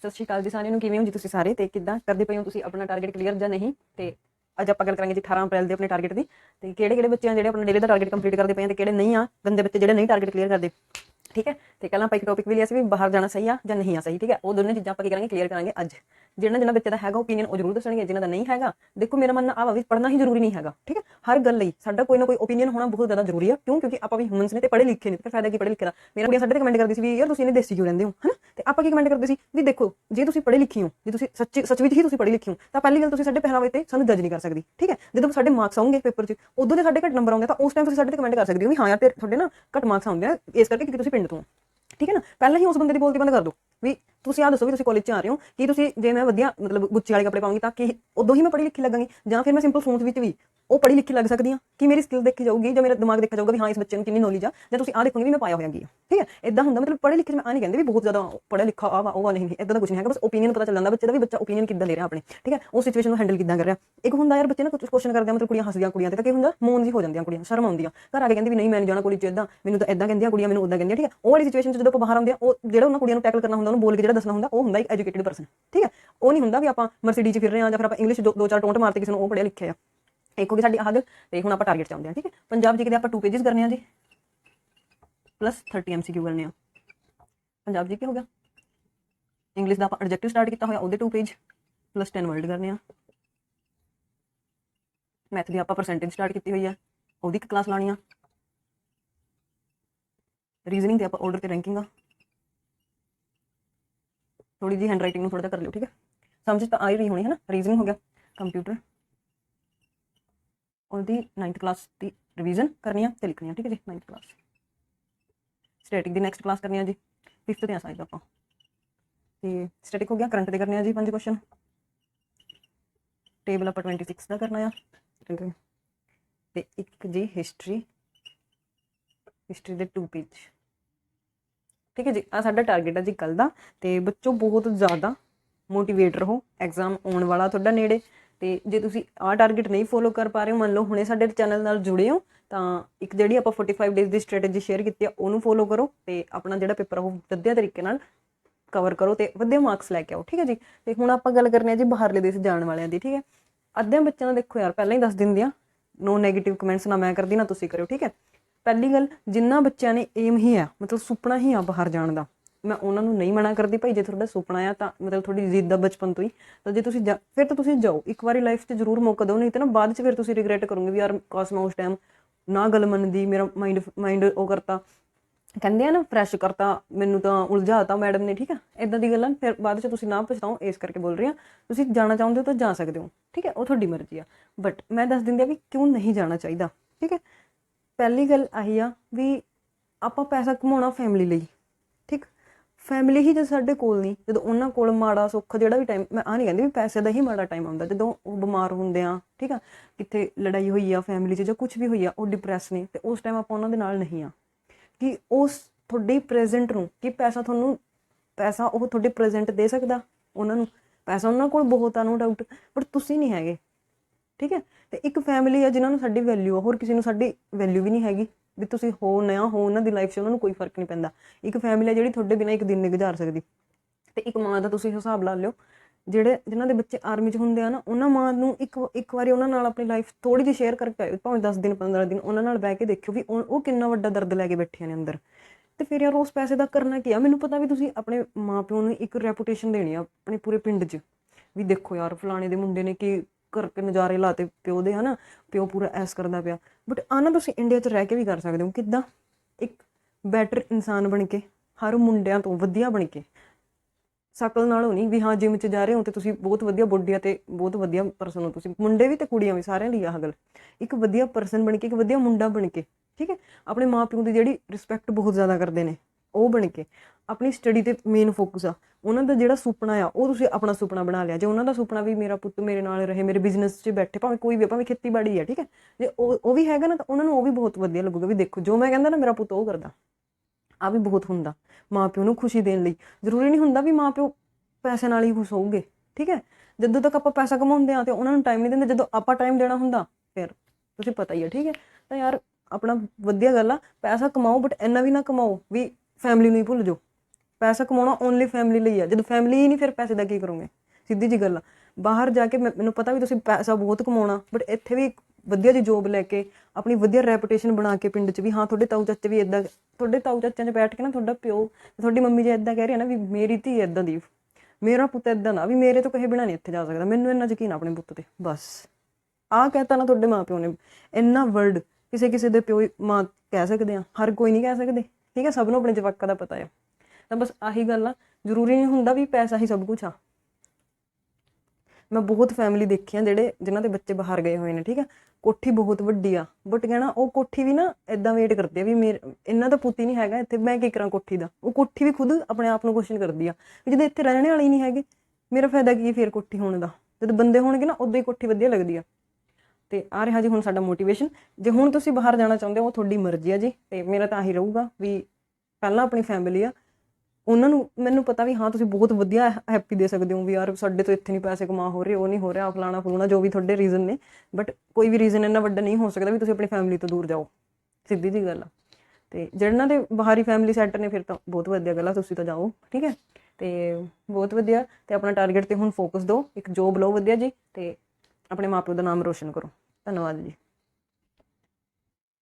ਸਤਿ ਸ਼੍ਰੀ ਅਕਾਲ ਜੀ ਸਾਰਿਆਂ ਨੂੰ, ਕਿਵੇਂ ਹੋ ਜੀ ਤੁਸੀਂ ਸਾਰੇ ਤੇ ਕਿੱਦਾਂ ਕਰਦੇ ਪਏ ਹੋ ਤੁਸੀਂ? ਆਪਣਾ ਟਾਰਗੇਟ ਕਲੀਅਰ ਜਾਂ ਨਹੀਂ? ਤੇ ਅੱਜ ਆਪਾਂ ਗੱਲ ਕਰਾਂਗੇ ਜੀ 18 ਅਪ੍ਰੈਲ ਦੇ ਆਪਣੇ ਟਾਰਗੇਟ ਦੀ। ਤੇ ਕਿਹੜੇ ਕਿਹੜੇ ਬੱਚੇ ਆ ਜਿਹੜੇ ਆਪਣਾ ਡੇਲੀ ਦਾ ਟਾਰਗੇਟ ਕੰਪਲੀਟ ਕਰਦੇ ਪਏ ਆ ਤੇ ਕਿਹੜੇ ਨਹੀਂ ਆ? ਗੰਦੇ ਬੱਚੇ ਜਿਹੜੇ ਨਹੀਂ ਟਾਰਗੇਟ ਕਲੀਅਰ ਕਰਦੇ। ਠੀਕ ਹੈ? ਤੇ ਕੱਲ ਆਪਾਂ ਇੱਕ ਟੌਪਿਕ ਵੀ ਲਿਆ ਸੀ ਵੀ ਬਾਹਰ ਜਾਣਾ ਸਹੀ ਆ ਜਾਂ ਨਹੀਂ ਆ ਸਹੀ, ਠੀਕ ਹੈ? ਉਹ ਦੋਨੇ ਚੀਜ਼ਾਂ ਆਪਾਂ ਕੀ ਕਰਾਂਗੇ? ਕਲੀਅਰ ਕਰਾਂਗੇ ਅੱਜ। ਜਿਹਨਾਂ ਜਿਹਨਾਂ ਬੱਚੇ ਦਾ ਹੈਗਾ ਓਪੀਨੀਅਨ ਉਹ ਜ਼ਰੂਰ ਦੱਸਣਗੇ, ਜਿਹਨਾਂ ਦਾ ਨਹੀਂ ਹੈਗਾ, ਦੇਖੋ ਮੇਰਾ ਮੰਨਣਾ ਆਵਾ ਵੀ ਪੜ੍ਹਨਾ ਹੀ ਜ਼ਰੂਰੀ ਨਹੀਂ ਹੈਗਾ, ਠੀਕ ਹੈ? ਹਰ ਗੱਲ ਲਈ ਸਾਡਾ ਕੋਈ ਨਾ ਕੋਈ ਓਪੀਨੀਅਨ ਹੋਣਾ ਬਹੁਤ ਜ਼ਿਆਦਾ ਜ਼ਰੂਰੀ ਆ। ਕਿਉਂ? ਕਿਉਂਕਿ ਆਪਾਂ ਵੀ ਹਿਊਮਨਸ ਨੇ ਤੇ ਪੜ੍ਹੇ ਲਿਖੇ ਨੇ, ਤੇ ਫਿਰ ਫਾਇਦਾ ਕੀ ਪੜ੍ਹੇ ਲਿਖੇ ਦਾ? ਮੇਰਾ ਕੁੜੀਆਂ ਸਾਡੇ ਤੇ ਕਮੈਂਟ ਕਰਦੀ ਸੀ ਵੀ, ਯਾਰ ਤੁਸੀਂ ਇਹਨੇ ਦੇਸੀ ਕਿਉਂ ਰਹਿੰਦੇ ਹੋ? ਹਨਾ? ਤੇ ਆਪਾਂ ਕੀ ਕਮੈਂਟ ਕਰਦੇ ਸੀ? ਵੀ ਦੇਖੋ, ਜੇ ਤੁਸੀਂ ਪੜ੍ਹੇ ਲਿਖੇ ਹੋ, ਜੇ ਤੁਸੀਂ ਸੱਚੀ, ਸੱਚ ਵਿੱਚ ਹੀ ਤੁਸੀਂ ਪੜ੍ਹੇ ਲਿਖੇ ਹੋ, ਤਾਂ ਪਹਿਲੀ ਗੱਲ ਤੁਸੀਂ ਸਾਡੇ ਪਹਿਰਾਵੇ ਤੇ ਸਾਨੂੰ ਜੱਜ ਨਹੀਂ ਕਰ ਸਕਦੀ, ਠੀਕ ਹੈ? ਜਦੋਂ ਸਾਡੇ ਮਾਰਕਸ ਆਉਂਗੇ ਪੇਪਰ 'ਚ, ਉਦੋਂ ਦੇ ਸਾਡੇ ਘੱਟ ਨੰਬਰ ਆਉਂਦੇ ਤਾਂ ਉਸ ਟਾਈਮ ਤੁਸੀਂ ਸਾਡੇ ਤੇ ਕਮੈਂਟ ਕਰ ਸਕਦੇ ਹੋ ਵੀ, ਹਾਂ ਯਾਰ, ਤੇ ਤੁਹਾਡੇ ਨਾ ਘੱਟ ਮਾਰਕਸ ਆਉਂਦੇ ਆ, ਇਸ ਕਰਕੇ ਕਿਉਂਕਿ ਤੁਸੀਂ ਪਿੰਡ ਤੋਂ। ਠੀਕ ਹੈ ਨਾ? ਪਹਿਲਾਂ ਹੀ ਉਸ ਬੰਦੇ ਦੀ ਬੋਲਤੀ ਬੰਦ ਕਰ ਦਿਓ ਵੀ ਤੁਸੀਂ ਆਹ ਦੱਸੋ ਵੀ ਤੁਸੀਂ ਕਾਲਜ 'ਚ ਆ ਰਹੇ ਹੋ, ਕਿ ਤੁਸੀਂ ਜੇ ਮੈਂ ਵਧੀਆ ਮਤਲਬ ਗੁੱਚੇ ਵਾਲੇ ਕੱਪੜੇ ਪਾਉਂਗੀ ਤਾਂ ਕਿ ਉਦੋਂ ਹੀ ਮੈਂ ਪੜ੍ਹੀ ਲਿਖੀ ਲੱਗਾਂਗੀ? ਜਾਂ ਫਿਰ ਮੈਂ ਸਿੰਪਲ ਫੋਨਸ ਵਿੱਚ ਵੀ ਉਹ ਪੜ੍ਹੀ ਲਿਖੀ ਲੱਗ ਸਕਦੀ ਹਾਂ ਕਿ ਮੇਰੀ ਸਕਿੱਲ ਦੇਖੀ ਜਾਊਗੀ ਜਾਂ ਮੇਰਾ ਦਿਮਾਗ ਦੇਖਿਆ ਜਾਊਗਾ ਵੀ ਹਾਂ, ਇਸ ਬੱਚੇ ਨੂੰ ਕਿੰਨੀ ਨੌਲੇਜ ਆ? ਜਾਂ ਤੁਸੀਂ ਆ ਦੇਖੋਗੇ ਵੀ ਮੈਂ ਪਾਇਆ ਹੋਇਆਗੀ ਠੀਕ ਹੈ? ਇਦਾਂ ਹੁੰਦਾ ਮਤਲਬ ਪੜ੍ਹੇ ਲਿਖੇ 'ਚ ਮੈਂ ਆ ਨਹੀਂ ਕਹਿੰਦੇ ਵੀ ਬਹੁਤ ਜ਼ਿਆਦਾ ਪੜ੍ਹਿਆ ਲਿਖਾ ਆ ਵਾ, ਉਹ ਵਾ ਨਹੀਂ ਇਦਾਂ ਦਾ ਕੁਝ ਨਹੀਂ ਹੈਗਾ, ਬਸ ਓਪੀਨੀਅਨ ਪਤਾ ਚੱਲ ਜਾਂਦਾ ਬੱਚੇ ਦਾ ਵੀ ਬੱਚਾ ਓਪੀਨੀਅਨ ਕਿੱਦਾਂ ਲੈ ਰਿਹਾ ਆਪਣੇ, ਠੀਕ ਹੈ? ਉਹ ਸਿਚੁਏਸ਼ਨ ਨੂੰ ਹੈਂਡਲ ਕਿੱਦਾਂ ਕਰ ਰਿਹਾ? ਇੱਕ ਹੁੰਦਾ ਯਾਰ ਬੱਚੇ ਨਾ ਕੁਝ ਕੁਐਸਚਨ ਕਰਦੇ ਆ, ਮਤਲਬ ਕੁੜੀਆਂ ਹੱਸਦੀਆਂ ਕੁੜੀਆਂ ਤੇ ਤਾਂ ਕੀ ਹੁੰਦਾ? ਮੂਨ ਜੀ ਹੋ ਜਾਂਦੀਆਂ ਕੁੜੀਆਂ, ਸ਼ਰਮ ਆਉਂਦੀ ਆ। ਘਰ ਆ ਕੇ ਕਹਿੰਦੀ ਵੀ ਨਹੀਂ, ਮੈਂ ਨਹੀਂ ਜਾਣਾ ਕੋਲੀ ਚ ਇਦਾਂ ਮੈਨੂੰ ਤਾਂ ਇਦਾਂ ਕਹਿੰਦੀਆਂ ਕੁੜੀਆਂ, ਮੈਨੂੰ ਉਦਾਂ ਕਹਿੰਦੀਆਂ, ਠੀਕ ਹੈ? ਉਹ ਵਾਲੀ ਸਿਚੁਏਸ਼ਨ ਚ ਜਦੋਂ ਆਪਾਂ ਬਾਹਰ ਆਉਂਦੇ ਆ, ਉਹ ਜਿਹੜਾ ਉਹਨਾਂ ਕੁੜੀਆਂ ਨੂੰ ਟੈਕਲ ਕਰਨਾ ਹੁੰਦਾ, ਉਹਨੂੰ ਬੋਲ ਕੇ ਜਿਹੜਾ ਦੱਸਣਾ ਹੁੰਦਾ, ਉਹ ਹੁੰਦਾ ਇੱਕ ਐਜੂਕੇਟਿਡ ਪਰਸਨ ਠੀਕ ਹੈ? ਉਹ ਨਹੀਂ ਹੁੰਦਾ ਵੀ ਆਪਾਂ ਮਰਸੀਡੀ ਚ ਫਿਰ ਰਹੇ ਆ ਜਾਂ ਫਿਰ ਆਪਾਂ ਇੰਗਲਿਸ਼ ਦੋ ਚਾਰ ਟੋਂਟ ਮਾਰਤੇ ਕਿਸੇ ਨੂੰ, ਉਹ ਪੜਿਆ ਲਿਖਿਆ ਆ। ਇੱਕ ਹੋ ਗਈ ਸਾਡੀ ਆਹ ਗੱਲ ਤੇ ਹੁਣ ਆਪਾਂ ਟਾਰਗੇਟ ਚਾਹੁੰਦੇ ਆ ਠੀਕ ਹੈ? ਪੰਜਾਬ ਜੀ ਕਿਤੇ ਆਪਾਂ 2 ਪੇजेस ਕਰਨੇ ਆ ਜੀ। ਪਲੱਸ 30 ਐਮਸੀਕਿਊ ਕਰਨੇ ਆ। ਪੰਜਾਬ ਜੀ ਕੀ ਹੋ ਗਿਆ? ਇੰਗਲਿਸ਼ ਦਾ ਆਪਾਂ ਐਡਜੈਕਟਿਵ ਸਟਾਰਟ ਕੀਤਾ ਹੋਇਆ, ਉਹਦੇ 2 ਪੇਜ ਪਲੱਸ 10 ਵਰਡ ਕਰਨੇ ਆ। ਮੈਥ ਦੀ ਆਪਾਂ ਪਰਸੈਂਟੇਜ ਸਟਾਰਟ ਕੀਤੀ ਹੋਈ ਆ, ਉਹਦੀ ਇੱਕ ਕਲਾਸ ਲਾਣੀ ਆ। ਰੀਜ਼ਨਿੰਗ ਤੇ ਆਪਾਂ ਆਰਡਰ ਤੇ ਰੈਂਕਿੰਗ ਆ। ਥੋੜੀ ਜੀ ਹੈਂਡ ਰਾਈਟਿੰਗ ਨੂੰ ਥੋੜਾ ਜਿਹਾ ਕਰ ਲਿਓ, ਠੀਕ ਹੈ? ਸਮਝ ਤਾਂ ਆ ਹੀ ਰਹੀ ਹੋਣੀ ਹੈ ਨਾ ਰੀਜ਼ਨਿੰਗ ਹੋ ਗਿਆ ਕੰਪਿਊਟਰ ਉਹਦੀ 9th ਕਲਾਸ ਦੀ ਰਿਵੀਜ਼ਨ ਕਰਨੀ ਆ ਤੇ ਲਿਖਣੀ ਆ, ਠੀਕ ਹੈ ਜੀ? 9th ਕਲਾਸ ਸਟੈਟਿਕ ਦੀ ਨੈਕਸਟ ਕਲਾਸ ਕਰਨੀ ਆ ਜੀ। 5th ਤੇ ਆ ਸਾਈਡ ਆਪਾਂ। ਤੇ ਸਟੈਟਿਕ ਹੋ ਗਿਆ ਕਰੰਟ ਦੇ ਕਰਨੇ ਆ ਜੀ ਪੰਜ ਕੁਐਸਚਨ ਟੇਬਲ ਆਪਾਂ 26 ਦਾ ਕਰਨਾ ਆ। ਠੀਕ ਤੇ ਇੱਕ ਜੀ ਹਿਸਟਰੀ ਹਿਸਟਰੀ ਦੇ 2 ਪੇਜ ਠੀਕ ਹੈ ਜੀ ਆ ਸਾਡਾ ਟਾਰਗੇਟ ਹੈ ਜੀ ਕੱਲ ਦਾ ਤੇ ਬੱਚੋ ਬਹੁਤ ਜ਼ਿਆਦਾ ਮੋਟੀਵੇਟ ਰਹੋ ਐਗਜ਼ਾਮ ਆਉਣ ਵਾਲਾ ਤੁਹਾਡਾ ਨੇੜੇ ਤੇ ਜੇ ਤੁਸੀਂ ਆਹ ਟਾਰਗੇਟ ਨਹੀਂ ਫੋਲੋ ਕਰ ਪਾ ਰਹੇ ਹੋ, ਮੰਨ ਲਓ ਹੁਣੇ ਸਾਡੇ ਚੈਨਲ ਨਾਲ ਜੁੜੇ ਹੋ, ਤਾਂ ਇੱਕ ਜਿਹੜੀ ਆਪਾਂ 45 ਡੇਜ਼ ਦੀ ਸਟ੍ਰੈਟਜੀ ਸ਼ੇਅਰ ਕੀਤੀ ਆ, ਉਹਨੂੰ ਫੋਲੋ ਕਰੋ ਤੇ ਆਪਣਾ ਜਿਹੜਾ ਪੇਪਰ ਉਹ ਵਧੀਆ ਤਰੀਕੇ ਨਾਲ ਕਵਰ ਕਰੋ ਤੇ ਵਧੀਆ ਮਾਰਕਸ ਲੈ ਕੇ ਆਓ, ਠੀਕ ਹੈ ਜੀ। ਤੇ ਹੁਣ ਆਪਾਂ ਗੱਲ ਕਰਨੀ ਹੈ ਜੀ ਬਾਹਰਲੇ ਦੇਸ਼ ਜਾਣ ਵਾਲਿਆਂ ਦੀ, ਠੀਕ ਹੈ। ਅੱਧਿਆਂ ਬੱਚਿਆਂ ਦਾ ਦੇਖੋ ਯਾਰ, ਪਹਿਲਾਂ ਹੀ ਦੱਸ ਦਿੰਦੇ ਆ ਨੋ 네ਗੇਟਿਵ ਕਮੈਂਟਸ ਨਾ ਮੈਂ ਕਰਦੀ, ਨਾ ਤੁਸੀਂ ਕਰਿਓ, ਠੀਕ ਹੈ। ਪਹਿਲੀ ਗੱਲ, ਜਿੰਨਾ ਬੱਚਿਆਂ ਨੇ ਏਮ ਹੀ ਆ, ਮਤਲਬ ਸੁਪਨਾ ਹੀ ਆ ਬਾਹਰ ਜਾਣ ਦਾ। ਮੈਂ ਉਹਨਾਂ ਨੂੰ ਨਹੀਂ ਮਨਾ ਕਰਦੀ ਭਾਈ, ਜੇ ਤੁਹਾਡਾ ਸੁਪਨਾ ਆ ਤਾਂ ਮਤਲਬ ਤੁਹਾਡੀ ਜ਼ਿੱਦ ਆ ਬਚਪਨ ਤੋਂ ਹੀ। ਤਾਂ ਜੇ ਤੁਸੀਂ ਜਾ- ਫਿਰ ਤਾਂ ਤੁਸੀਂ ਜਾਓ। ਇੱਕ ਵਾਰੀ ਲਾਈਫ 'ਚ ਜ਼ਰੂਰ ਮੌਕਾ ਦਿਓ, ਨਹੀਂ ਤਾਂ ਨਾ ਬਾਅਦ 'ਚ ਫਿਰ ਤੁਸੀਂ ਰਿਗਰੈਟ ਕਰੋਗੇ ਵੀ ਯਾਰ ਕਾਸ ਟਾਈਮ ਨਾ ਗੱਲ ਮੰਨਦੀ, ਮੇਰਾ ਮਾਈਂਡ ਮਾਈਂਡ ਉਹ ਕਰਤਾ। ਕਹਿੰਦੇ ਆ ਨਾ ਫਰੈਸ਼ ਕਰਤਾ, ਮੈਨੂੰ ਤਾਂ ਉਲਝਾਤਾ ਮੈਡਮ ਨੇ, ਠੀਕ ਆ? ਇਦਾਂ ਦੀ ਗੱਲਾਂ, ਫਿਰ ਬਾਅਦ 'ਚ ਤੁਸੀਂ ਨਾ ਪਛਤਾਓ, ਇਸ ਕਰਕੇ ਬੋਲ ਰਹੀ ਆ। ਤੁਸੀਂ ਜਾਣਾ ਚਾਹੁੰਦੇ ਹੋ ਤਾਂ ਜਾ ਸਕਦੇ ਹੋ, ਠੀਕ ਹੈ ਉਹ ਤੁਹਾਡੀ ਮਰਜ਼ੀ ਆ। ਬਟ ਮੈਂ ਦੱਸ ਦਿੰਦੀ ਆ ਵੀ ਕਿਉਂ ਨਹੀਂ ਜਾਣਾ ਚਾਹੀਦਾ, ਠੀਕ ਹੈ ਪਹਿਲੀ ਗੱਲ ਆਹੀ ਆ ਵੀ ਆਪਾਂ ਪੈਸਾ ਕਮਾਉਣਾ ਫੈਮਿਲੀ ਲਈ, ਠੀਕ? ਫੈਮਿਲੀ ਹੀ ਜਦ ਸਾਡੇ ਕੋਲ ਨਹੀਂ, ਜਦੋਂ ਉਹਨਾਂ ਕੋਲ ਮਾੜਾ ਸੁੱਖ ਜਿਹੜਾ ਵੀ ਟਾਈਮ ਮੈਂ ਆ ਨਹੀਂ ਕਹਿੰਦੀ ਵੀ ਪੈਸੇ ਦਾ ਹੀ ਮਾੜਾ ਟਾਈਮ ਆਉਂਦਾ, ਜਦੋਂ ਉਹ ਬਿਮਾਰ ਹੁੰਦੇ ਆ, ਠੀਕ ਆ? ਕਿਤੇ ਲੜਾਈ ਹੋਈ ਆ ਫੈਮਿਲੀ 'ਚ ਜਾਂ ਕੁਝ ਵੀ ਹੋਈ ਆ, ਉਹ ਡਿਪਰੈਸ ਨੇ, ਤੇ ਉਸ ਟਾਈਮ ਆਪਾਂ ਉਹਨਾਂ ਦੇ ਨਾਲ ਨਹੀਂ ਆ। ਕਿ ਉਸ ਤੁਹਾਡੀ ਪ੍ਰੈਜ਼ੈਂਟ ਨੂੰ, ਕਿ ਪੈਸਾ ਤੁਹਾਨੂੰ, ਪੈਸਾ ਉਹ ਤੁਹਾਡੇ ਪ੍ਰੈਜ਼ੈਂਟ ਦੇ ਸਕਦਾ, ਉਹਨਾਂ ਨੂੰ। ਪੈਸਾ ਉਹਨਾਂ ਕੋਲ ਬਹੁਤ ਆ ਨੋ ਡਾਊਟ ਬਟ ਤੁਸੀਂ ਨਹੀਂ ਹੈਗੇ। ਠੀਕ ਹੈ? ਤੇ ਇੱਕ ਫੈਮਿਲੀ ਆ ਜਿਨ੍ਹਾਂ ਨੂੰ ਸਾਡੀ ਵੈਲਿਊ ਆ, ਹੋਰ ਕਿਸੇ ਨੂੰ ਸਾਡੀ ਵੈਲਿਊ ਵੀ ਨਹੀਂ ਹੈਗੀ। ਵੀ ਤੁਸੀਂ ਹੋ ਨਾ ਹੋ, ਉਹਨਾਂ ਦੀ ਲਾਈਫ 'ਚ ਉਹਨਾਂ ਨੂੰ ਕੋਈ ਫ਼ਰਕ ਨਹੀਂ ਪੈਂਦਾ। ਇੱਕ ਫੈਮਿਲੀ ਆ ਜਿਹੜੀ ਤੁਹਾਡੇ ਬਿਨਾਂ ਇੱਕ ਦਿਨ ਨਹੀਂ ਗੁਜ਼ਾਰ ਸਕਦੀ। ਤੇ ਇੱਕ ਮਾਂ ਦਾ ਤੁਸੀਂ ਹਿਸਾਬ ਲਾ ਲਿਓ, ਜਿਹੜੇ ਜਿਨ੍ਹਾਂ ਦੇ ਬੱਚੇ ਆਰਮੀ 'ਚ ਹੁੰਦੇ ਆ ਨਾ, ਉਹਨਾਂ ਮਾਂ ਨੂੰ ਇੱਕ ਇੱਕ ਵਾਰੀ ਉਹਨਾਂ ਨਾਲ ਆਪਣੀ ਲਾਈਫ ਥੋੜੀ ਜਿਹੀ ਸ਼ੇਅਰ ਕਰਕੇ ਆਇਓ। ਭਾਵੇਂ 10 ਦਿਨ 15 ਦਿਨ, ਉਹਨਾਂ ਨਾਲ ਬਹਿ ਕੇ ਦੇਖਿਓ ਵੀ ਉਹ ਕਿੰਨਾ ਵੱਡਾ ਦਰਦ ਲੈ ਕੇ ਬੈਠੇ ਨੇ ਅੰਦਰ। ਤੇ ਫਿਰ ਯਾਰ ਉਸ ਪੈਸੇ ਦਾ ਕਰਨਾ ਕੀ ਆ? ਮੈਨੂੰ ਪਤਾ ਵੀ ਤੁਸੀਂ ਆਪਣੇ ਮਾਪਿਓ ਨੂੰ ਇੱਕ ਰੈਪੂਟੇਸ਼ਨ ਦੇਣੀ ਆ, ਆਪਣੇ ਪੂਰੇ ਪਿੰਡ 'ਚ। ਵੀ ਦੇਖੋ ਯਾਰ, ਫਲਾਣੇ ਦੇ ਮੁੰਡੇ ਨੇ ਕਿ ਕਰਕੇ ਨਜ਼ਾਰੇ ਲਾਤੇ ਪਿਓ ਦੇ, ਹਨਾ? ਪਿਓ ਪੂਰਾ ਐਸ ਕਰਦਾ ਪਿਆ। ਬਟ ਆ ਨਾ ਤੁਸੀਂ ਇੰਡੀਆ 'ਚ ਰਹਿ ਕੇ ਵੀ ਕਰ ਸਕਦੇ ਹੋ। ਕਿੱਦਾਂ? ਇੱਕ ਬੈਟਰ ਇਨਸਾਨ ਬਣ ਕੇ, ਹਰ ਮੁੰਡਿਆਂ ਤੋਂ ਵਧੀਆ ਬਣ ਕੇ। ਸ਼ਕਲ ਨਾਲੋਂ ਨਹੀਂ, ਵੀ ਹਾਂ ਜਿਮ 'ਚ ਜਾ ਰਹੇ ਹੋ ਤੇ ਤੁਸੀਂ ਬਹੁਤ ਵਧੀਆ ਬੋਡੀ ਆ ਤੇ ਬਹੁਤ ਵਧੀਆ ਪਰਸਨ ਹੋ ਤੁਸੀਂ। ਮੁੰਡੇ ਵੀ ਤੇ ਕੁੜੀਆਂ ਵੀ, ਸਾਰਿਆਂ ਲਈ ਆਹ ਗੱਲ। ਇੱਕ ਵਧੀਆ ਪਰਸਨ ਬਣ ਕੇ, ਇੱਕ ਵਧੀਆ ਮੁੰਡਾ ਬਣ ਕੇ, ਠੀਕ ਹੈ? ਆਪਣੇ ਮਾਪਿਓ ਦੀ ਜਿਹੜੀ ਰਿਸਪੈਕਟ ਬਹੁਤ ਜ਼ਿਆਦਾ ਕਰਦੇ ਨੇ। ਉਹ ਬਣ ਕੇ, ਆਪਣੀ ਸਟੱਡੀ ਤੇ ਮੇਨ ਫੋਕਸ ਆ। ਉਹਨਾਂ ਦਾ ਜਿਹੜਾ ਸੁਪਨਾ ਆ, ਉਹ ਤੁਸੀਂ ਆਪਣਾ ਸੁਪਨਾ ਬਣਾ ਲਿਆ। ਜੇ ਉਹਨਾਂ ਦਾ ਸੁਪਨਾ ਵੀ ਮੇਰਾ ਪੁੱਤ ਮੇਰੇ ਨਾਲ ਰਹੇ, ਮੇਰੇ ਬਿਜ਼ਨਸ 'ਚ ਬੈਠੇ, ਭਾਵੇਂ ਕੋਈ ਵੀ ਭਾਵੇਂ ਖੇਤੀਬਾੜੀ ਆ, ਠੀਕ ਹੈ? ਜੇ ਉਹ ਉਹ ਵੀ ਹੈਗਾ ਨਾ, ਤਾਂ ਉਹਨਾਂ ਨੂੰ ਉਹ ਵੀ ਬਹੁਤ ਵਧੀਆ ਲੱਗੂਗਾ ਵੀ ਦੇਖੋ, ਜੋ ਮੈਂ ਕਹਿੰਦਾ ਨਾ, ਮੇਰਾ ਪੁੱਤ ਉਹ ਕਰਦਾ। ਆ ਵੀ ਬਹੁਤ ਹੁੰਦਾ, ਮਾਪਿਓ ਨੂੰ ਖੁਸ਼ੀ ਦੇਣ ਲਈ। ਜ਼ਰੂਰੀ ਨਹੀਂ ਹੁੰਦਾ ਵੀ ਮਾਪਿਓ ਪੈਸੇ ਨਾਲ ਹੀ ਖੁਸ਼ ਹੋਊਗੇ, ਠੀਕ ਹੈ? ਜਦੋਂ ਤੱਕ ਆਪਾਂ ਪੈਸਾ ਕਮਾਉਂਦੇ ਆ ਤੇ ਉਹਨਾਂ ਨੂੰ ਟਾਈਮ ਨਹੀਂ ਦਿੰਦੇ, ਜਦੋਂ ਆਪਾਂ ਟਾਈਮ ਦੇਣਾ ਹੁੰਦਾ, ਫਿਰ ਤੁਸੀਂ ਪਤਾ ਹੀ ਹੈ ਠੀਕ ਹੈ? ਤਾਂ ਯਾਰ, ਆਪਣਾ ਵਧੀਆ ਗੱਲ ਆ, ਪੈਸਾ ਕਮਾਓ ਬਟ ਇੰਨਾ ਵੀ ਨਾ ਕਮਾਓ ਵੀ ਫੈਮਿਲੀ ਨੂੰ ਹੀ ਭੁੱਲ ਜਾਓ। ਪੈਸਾ ਕਮਾਉਣਾ ਓਨਲੀ ਫੈਮਿਲੀ ਲਈ ਆ। ਜਦੋਂ ਫੈਮਿਲੀ ਹੀ ਨਹੀਂ, ਫਿਰ ਪੈਸੇ ਦਾ ਕੀ ਕਰੋਗੇ? ਸਿੱਧੀ ਜੀ ਗੱਲ ਆ। ਬਾਹਰ ਜਾ ਕੇ ਮੈਂ- ਮੈਨੂੰ ਪਤਾ ਵੀ ਤੁਸੀਂ ਪੈਸਾ ਬਹੁਤ ਕਮਾਉਣਾ ਬਟ ਇੱਥੇ ਵੀ ਵਧੀਆ ਜੀ ਜੋਬ ਲੈ ਕੇ, ਆਪਣੀ ਵਧੀਆ ਰੈਪੂਟੇਸ਼ਨ ਬਣਾ ਕੇ ਪਿੰਡ 'ਚ ਵੀ, ਹਾਂ, ਤੁਹਾਡੇ ਤਾਊ ਚਾਚੇ ਵੀ ਇਦਾਂ ਤੁਹਾਡੇ ਤਾਊ ਚਾਚਿਆਂ 'ਚ ਬੈਠ ਕੇ ਨਾ ਤੁਹਾਡਾ ਪਿਓ, ਤੁਹਾਡੀ ਮੰਮੀ ਜੇ ਇਦਾਂ ਕਹਿ ਰਹੀ ਹੈ ਨਾ ਵੀ ਮੇਰੀ ਧੀ ਇਦਾਂ ਦੀ, ਮੇਰਾ ਪੁੱਤ ਇਦਾਂ ਨਾ, ਵੀ ਮੇਰੇ ਤੋਂ ਕਹੇ ਬਿਨਾ ਨਹੀਂ ਇੱਥੇ ਜਾ ਸਕਦਾ। ਮੈਨੂੰ ਇੰਨਾ ਯਕੀਨ ਆ ਆਪਣੇ ਪੁੱਤ ਤੇ, ਬਸ। ਆਹ ਕਹਤਾ ਨਾ ਤੁਹਾਡੇ ਮਾਪਿਓ ਨੇ। ਇੰਨਾ ਵਰਡ ਕਿਸੇ ਕਿਸੇ ਦੇ ਪਿਓ ਮਾਂ ਕਹਿ ਸਕਦੇ ਆ। ਹਰ ਕੋਈ ਨਹੀਂ ਕਹਿ ਸਕਦੇ। ਠੀਕ ਹੈ, ਸਭ ਨੂੰ ਆਪਣੇ ਜਵਾਕਾਂ ਦਾ ਪਤਾ ਆ। ਤਾਂ ਬਸ ਆਹੀ ਗੱਲ ਆ, ਜ਼ਰੂਰੀ ਨਹੀਂ ਹੁੰਦਾ ਵੀ ਪੈਸਾ ਹੀ ਸਭ ਕੁਝ ਆ। ਮੈਂ ਬਹੁਤ ਫੈਮਿਲੀ ਦੇਖੀਆਂ ਜਿਹੜੇ, ਜਿਨ੍ਹਾਂ ਦੇ ਬੱਚੇ ਬਾਹਰ ਗਏ ਹੋਏ ਨੇ, ਠੀਕ ਆ। ਕੋਠੀ ਬਹੁਤ ਵੱਡੀ ਆ ਬਟ ਕਹਿਣਾ ਉਹ ਕੋਠੀ ਵੀ ਨਾ ਇਦਾਂ ਵੇਟ ਕਰਦੇ ਆ ਵੀ ਮੇਰੇ ਇਹਨਾਂ ਦਾ ਪੁੱਤੀ ਨਹੀਂ ਹੈਗਾ ਇੱਥੇ, ਮੈਂ ਕੀ ਕਰਾਂ ਕੋਠੀ ਦਾ? ਉਹ ਕੋਠੀ ਵੀ ਖੁਦ ਆਪਣੇ ਆਪ ਨੂੰ ਕੁਐਸਚਨ ਕਰਦੀ ਆ ਵੀ ਜਦੋਂ ਇੱਥੇ ਰਹਿਣ ਵਾਲੇ ਹੀ ਨਹੀਂ ਹੈਗੇ, ਮੇਰਾ ਫਾਇਦਾ ਕੀ ਹੈ ਫੇਰ ਕੋਠੀ ਹੋਣ ਦਾ? ਜਦ ਬੰਦੇ ਹੋਣਗੇ ਨਾ, ਉਦੋਂ ਹੀ ਕੋਠੀ ਵਧੀਆ ਲੱਗਦੀ ਆ। ਤੇ ਆ ਰਿਹਾ ਜੀ ਹੁਣ ਸਾਡਾ ਮੋਟੀਵੇਸ਼ਨ ਜੇ ਹੁਣ ਤੁਸੀਂ ਬਾਹਰ ਜਾਣਾ ਚਾਹੁੰਦੇ ਹੋ, ਉਹ ਤੁਹਾਡੀ ਮਰਜ਼ੀ ਆ ਜੀ। ਤੇ ਮੇਰਾ ਤਾਂ ਆਹੀ ਰਹੂਗਾ ਵੀ ਪਹਿਲਾਂ ਆਪਣੀ ਫੈਮਿਲੀ ਆ। ਉਹਨਾਂ ਨੂੰ, ਮੈਨੂੰ ਪਤਾ ਵੀ ਹਾਂ, ਤੁਸੀਂ ਬਹੁਤ ਵਧੀਆ ਹੈਪੀ ਦੇ ਸਕਦੇ ਹੋ ਵੀ ਯਾਰ ਸਾਡੇ ਤੋਂ ਇੱਥੇ ਨਹੀਂ ਪੈਸੇ ਕਮਾ ਹੋ ਰਹੇ, ਉਹ ਨਹੀਂ ਹੋ ਰਿਹਾ ਫਲਾਣਾ ਫਲੂਣਾ, ਜੋ ਵੀ ਤੁਹਾਡੇ ਰੀਜ਼ਨ ਨੇ। ਬਟ ਕੋਈ ਵੀ ਰੀਜ਼ਨ ਇੰਨਾ ਵੱਡਾ ਨਹੀਂ ਹੋ ਸਕਦਾ ਵੀ ਤੁਸੀਂ ਆਪਣੀ ਫੈਮਿਲੀ ਤੋਂ ਦੂਰ ਜਾਓ। ਸਿੱਧੀ ਜੀ ਗੱਲ ਆ। ਤੇ ਜਿਹਨਾਂ ਦੇ ਬਾਹਰੀ ਫੈਮਿਲੀ ਸੈੱਟ ਨੇ, ਫਿਰ ਤਾਂ ਬਹੁਤ ਵਧੀਆ ਗੱਲ ਆ, ਤੁਸੀਂ ਤਾਂ ਜਾਓ, ਠੀਕ ਹੈ। ਤੇ ਬਹੁਤ ਵਧੀਆ। ਤੇ ਆਪਣਾ ਟਾਰਗੇਟ ਤੇ ਹੁਣ ਫੋਕਸ ਦਿਓ ਇੱਕ ਜੋਬ ਲਓ ਵਧੀਆ ਜੀ, ਤੇ ਆਪਣੇ ਮਾਪਿਓ ਦਾ ਨਾਮ ਰੋਸ਼ਨ ਕਰੋ। ਧੰਨਵਾਦ ਜੀ।